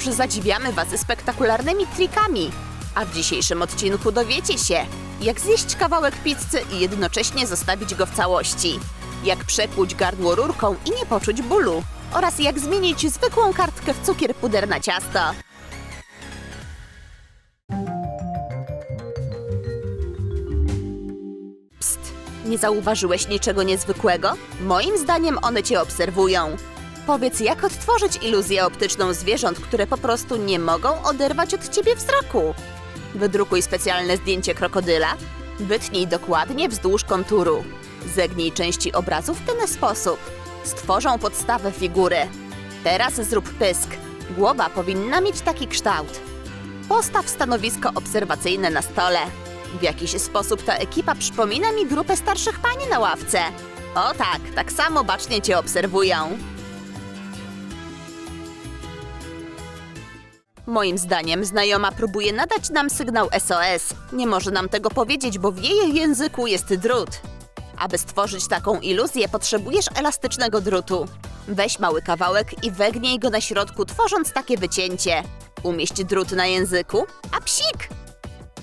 wciąż zadziwiamy Was spektakularnymi trikami. A w dzisiejszym odcinku dowiecie się, jak zjeść kawałek pizzy i jednocześnie zostawić go w całości. Jak przekłuć gardło rurką i nie poczuć bólu. Oraz jak zmienić zwykłą kartkę w cukier puder na ciasto. Psst, nie zauważyłeś niczego niezwykłego? Moim zdaniem one cię obserwują. Powiedz, jak odtworzyć iluzję optyczną zwierząt, które po prostu nie mogą oderwać od ciebie wzroku. Wydrukuj specjalne zdjęcie krokodyla, wytnij dokładnie wzdłuż konturu. Zegnij części obrazu w ten sposób. Stworzą podstawę figury. Teraz zrób pysk. Głowa powinna mieć taki kształt. Postaw stanowisko obserwacyjne na stole. W jakiś sposób ta ekipa przypomina mi grupę starszych pań na ławce. O tak, tak samo bacznie cię obserwują. Moim zdaniem znajoma próbuje nadać nam sygnał SOS. Nie może nam tego powiedzieć, bo w jej języku jest drut. Aby stworzyć taką iluzję, potrzebujesz elastycznego drutu. Weź mały kawałek i wegnij go na środku, tworząc takie wycięcie. Umieść drut na języku, a psik!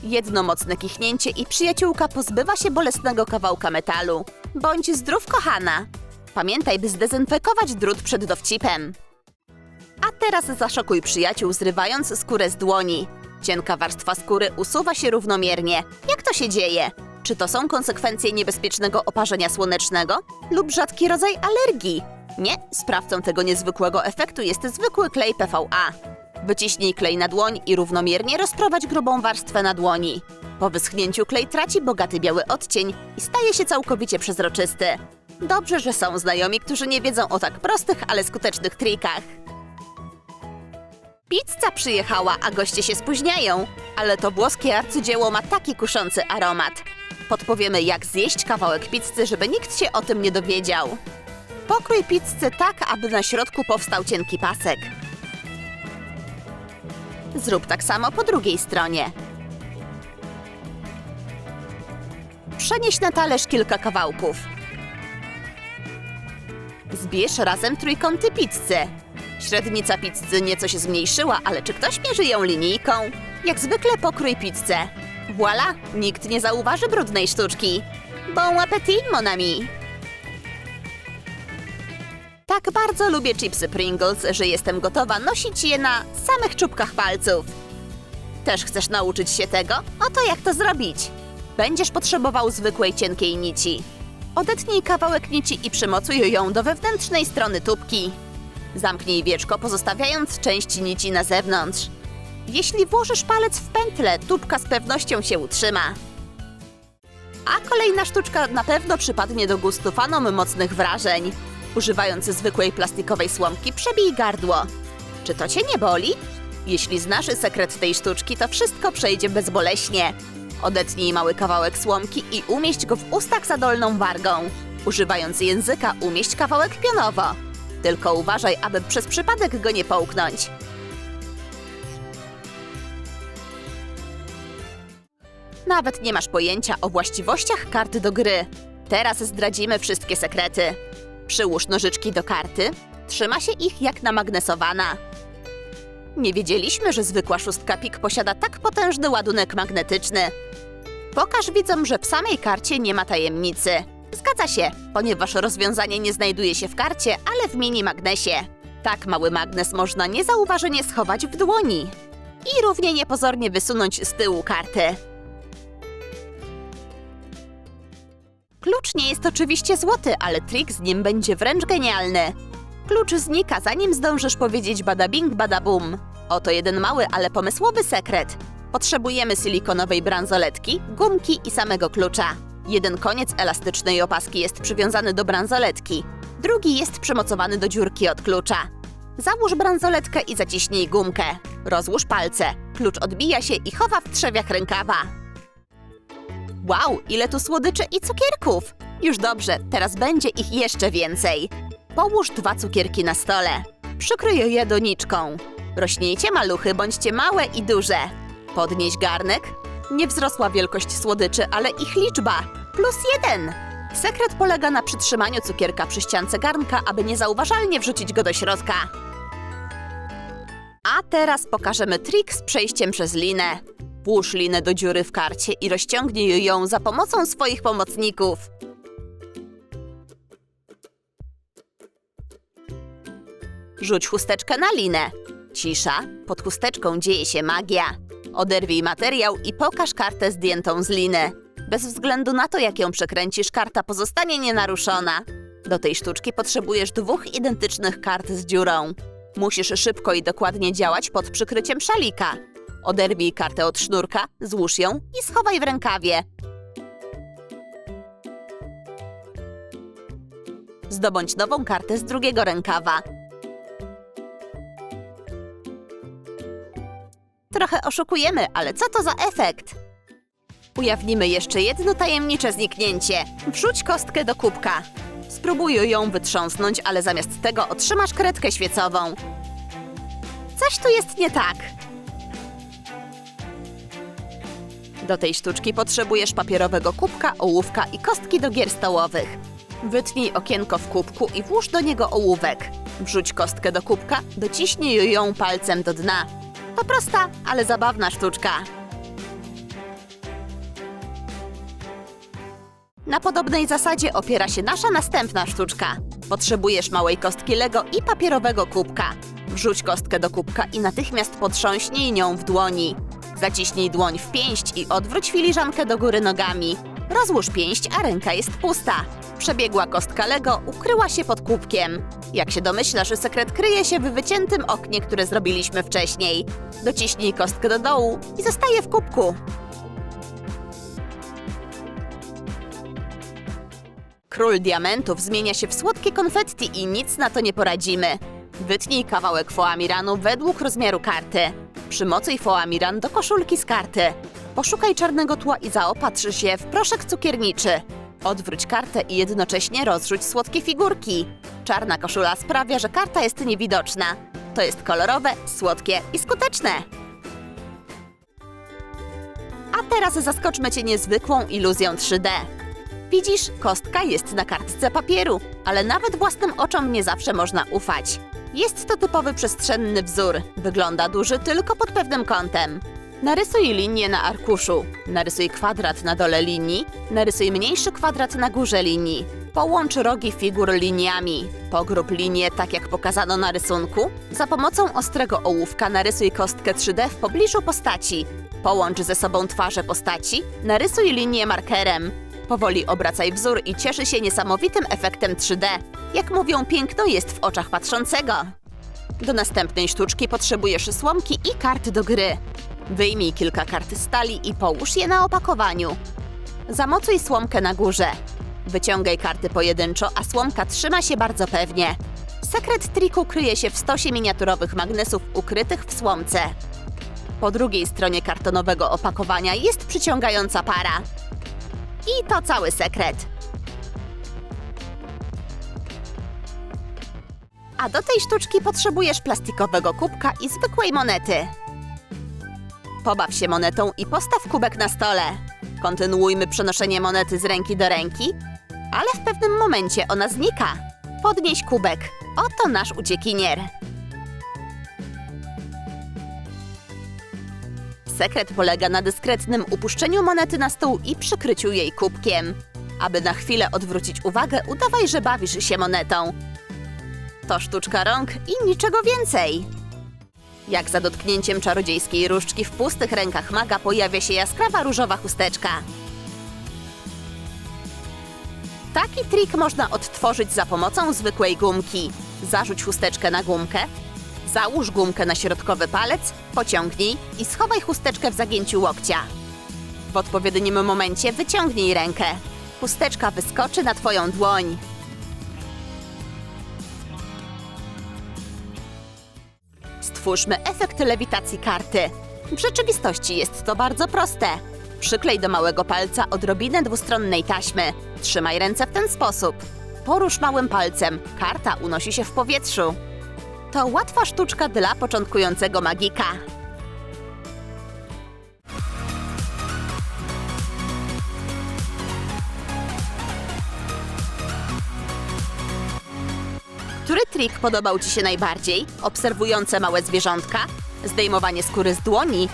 Jedno mocne kichnięcie i przyjaciółka pozbywa się bolesnego kawałka metalu. Bądź zdrów, kochana! Pamiętaj, by zdezynfekować drut przed dowcipem. A teraz zaszokuj przyjaciół, zrywając skórę z dłoni. Cienka warstwa skóry usuwa się równomiernie. Jak to się dzieje? Czy to są konsekwencje niebezpiecznego oparzenia słonecznego lub rzadki rodzaj alergii? Nie, sprawcą tego niezwykłego efektu jest zwykły klej PVA. Wyciśnij klej na dłoń i równomiernie rozprowadź grubą warstwę na dłoni. Po wyschnięciu klej traci bogaty biały odcień i staje się całkowicie przezroczysty. Dobrze, że są znajomi, którzy nie wiedzą o tak prostych, ale skutecznych trikach. Pizza przyjechała, a goście się spóźniają, ale to włoskie arcydzieło ma taki kuszący aromat. Podpowiemy, jak zjeść kawałek pizzy, żeby nikt się o tym nie dowiedział. Pokrój pizzę tak, aby na środku powstał cienki pasek. Zrób tak samo po drugiej stronie. Przenieś na talerz kilka kawałków. Zbierz razem trójkąty pizzy. Średnica pizzy nieco się zmniejszyła, ale czy ktoś mierzy ją linijką? Jak zwykle pokrój pizzę. Voila, nikt nie zauważy brudnej sztuczki. Bon appetit, mon ami! Tak bardzo lubię chipsy Pringles, że jestem gotowa nosić je na samych czubkach palców. Też chcesz nauczyć się tego? Oto jak to zrobić. Będziesz potrzebował zwykłej cienkiej nici. Odetnij kawałek nici i przymocuj ją do wewnętrznej strony tubki. Zamknij wieczko, pozostawiając część nici na zewnątrz. Jeśli włożysz palec w pętlę, tubka z pewnością się utrzyma. A kolejna sztuczka na pewno przypadnie do gustu fanom mocnych wrażeń. Używając zwykłej plastikowej słomki, przebij gardło. Czy to cię nie boli? Jeśli znasz sekret tej sztuczki, to wszystko przejdzie bezboleśnie. Odetnij mały kawałek słomki i umieść go w ustach za dolną wargą. Używając języka, umieść kawałek pionowo. Tylko uważaj, aby przez przypadek go nie połknąć. Nawet nie masz pojęcia o właściwościach kart do gry. Teraz zdradzimy wszystkie sekrety. Przyłóż nożyczki do karty. Trzyma się ich jak namagnesowana. Nie wiedzieliśmy, że zwykła szóstka pik posiada tak potężny ładunek magnetyczny. Pokaż widzom, że w samej karcie nie ma tajemnicy. Zgadza się, ponieważ rozwiązanie nie znajduje się w karcie, ale w mini magnesie. Tak mały magnes można niezauważenie schować w dłoni i równie niepozornie wysunąć z tyłu karty. Klucz nie jest oczywiście złoty, ale trik z nim będzie wręcz genialny. Klucz znika, zanim zdążysz powiedzieć bada bing, bada bum. Oto jeden mały, ale pomysłowy sekret. Potrzebujemy silikonowej bransoletki, gumki i samego klucza. Jeden koniec elastycznej opaski jest przywiązany do bransoletki, drugi jest przymocowany do dziurki od klucza. Załóż bransoletkę i zaciśnij gumkę. Rozłóż palce. Klucz odbija się i chowa w trzewiach rękawa. Wow, ile tu słodyczy i cukierków! Już dobrze, teraz będzie ich jeszcze więcej. Połóż dwa cukierki na stole. Przykryj je doniczką. Rośnijcie maluchy, bądźcie małe i duże. Podnieś garnek. Nie wzrosła wielkość słodyczy, ale ich liczba. Plus jeden. Sekret polega na przytrzymaniu cukierka przy ściance garnka, aby niezauważalnie wrzucić go do środka. A teraz pokażemy trik z przejściem przez linę. Włóż linę do dziury w karcie i rozciągnij ją za pomocą swoich pomocników. Rzuć chusteczkę na linę. Cisza, pod chusteczką dzieje się magia. Oderwij materiał i pokaż kartę zdjętą z liny. Bez względu na to, jak ją przekręcisz, karta pozostanie nienaruszona. Do tej sztuczki potrzebujesz dwóch identycznych kart z dziurą. Musisz szybko i dokładnie działać pod przykryciem szalika. Oderwij kartę od sznurka, złóż ją i schowaj w rękawie. Zdobądź nową kartę z drugiego rękawa. Trochę oszukujemy, ale co to za efekt? Ujawnimy jeszcze jedno tajemnicze zniknięcie. Wrzuć kostkę do kubka. Spróbuj ją wytrząsnąć, ale zamiast tego otrzymasz kredkę świecową. Coś tu jest nie tak. Do tej sztuczki potrzebujesz papierowego kubka, ołówka i kostki do gier stołowych. Wytnij okienko w kubku i włóż do niego ołówek. Wrzuć kostkę do kubka, dociśnij ją palcem do dna. To prosta, ale zabawna sztuczka. Na podobnej zasadzie opiera się nasza następna sztuczka. Potrzebujesz małej kostki Lego i papierowego kubka. Wrzuć kostkę do kubka i natychmiast potrząśnij nią w dłoni. Zaciśnij dłoń w pięść i odwróć filiżankę do góry nogami. Rozłóż pięść, a ręka jest pusta. Przebiegła kostka Lego ukryła się pod kubkiem. Jak się domyślasz, sekret kryje się w wyciętym oknie, które zrobiliśmy wcześniej. Dociśnij kostkę do dołu i zostaje w kubku. Król diamentów zmienia się w słodkie konfetti i nic na to nie poradzimy. Wytnij kawałek foamiranu według rozmiaru karty. Przymocuj foamiran do koszulki z karty. Poszukaj czarnego tła i zaopatrz się w proszek cukierniczy. Odwróć kartę i jednocześnie rozrzuć słodkie figurki. Czarna koszula sprawia, że karta jest niewidoczna. To jest kolorowe, słodkie i skuteczne. A teraz zaskoczmy Cię niezwykłą iluzją 3D. Widzisz, kostka jest na kartce papieru, ale nawet własnym oczom nie zawsze można ufać. Jest to typowy przestrzenny wzór. Wygląda duży tylko pod pewnym kątem. Narysuj linię na arkuszu. Narysuj kwadrat na dole linii. Narysuj mniejszy kwadrat na górze linii. Połącz rogi figur liniami. Pogrób linię tak jak pokazano na rysunku. Za pomocą ostrego ołówka narysuj kostkę 3D w pobliżu postaci. Połącz ze sobą twarze postaci. Narysuj linię markerem. Powoli obracaj wzór i cieszy się niesamowitym efektem 3D. Jak mówią, piękno jest w oczach patrzącego. Do następnej sztuczki potrzebujesz słomki i kart do gry. Wyjmij kilka kart stali i połóż je na opakowaniu. Zamocuj słomkę na górze. Wyciągaj karty pojedynczo, a słomka trzyma się bardzo pewnie. Sekret triku kryje się w stosie miniaturowych magnesów ukrytych w słomce. Po drugiej stronie kartonowego opakowania jest przyciągająca para. I to cały sekret. A do tej sztuczki potrzebujesz plastikowego kubka i zwykłej monety. Pobaw się monetą i postaw kubek na stole. Kontynuujmy przenoszenie monety z ręki do ręki, ale w pewnym momencie ona znika. Podnieś kubek. Oto nasz uciekinier. Sekret polega na dyskretnym upuszczeniu monety na stół i przykryciu jej kubkiem. Aby na chwilę odwrócić uwagę, udawaj, że bawisz się monetą. To sztuczka rąk i niczego więcej. Jak za dotknięciem czarodziejskiej różdżki w pustych rękach maga pojawia się jaskrawa różowa chusteczka. Taki trik można odtworzyć za pomocą zwykłej gumki. Zarzuć chusteczkę na gumkę, załóż gumkę na środkowy palec, pociągnij i schowaj chusteczkę w zagięciu łokcia. W odpowiednim momencie wyciągnij rękę. Chusteczka wyskoczy na twoją dłoń. Stwórzmy efekt lewitacji karty. W rzeczywistości jest to bardzo proste. Przyklej do małego palca odrobinę dwustronnej taśmy. Trzymaj ręce w ten sposób. Porusz małym palcem. Karta unosi się w powietrzu. To łatwa sztuczka dla początkującego magika. Który trik podobał Ci się najbardziej? Obserwujące małe zwierzątka? Zdejmowanie skóry z dłoni?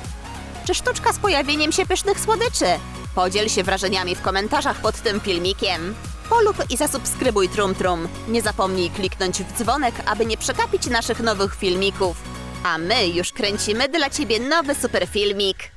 Czy sztuczka z pojawieniem się pysznych słodyczy? Podziel się wrażeniami w komentarzach pod tym filmikiem. Polub i zasubskrybuj Trum Trum. Nie zapomnij kliknąć w dzwonek, aby nie przegapić naszych nowych filmików. A my już kręcimy dla Ciebie nowy super filmik.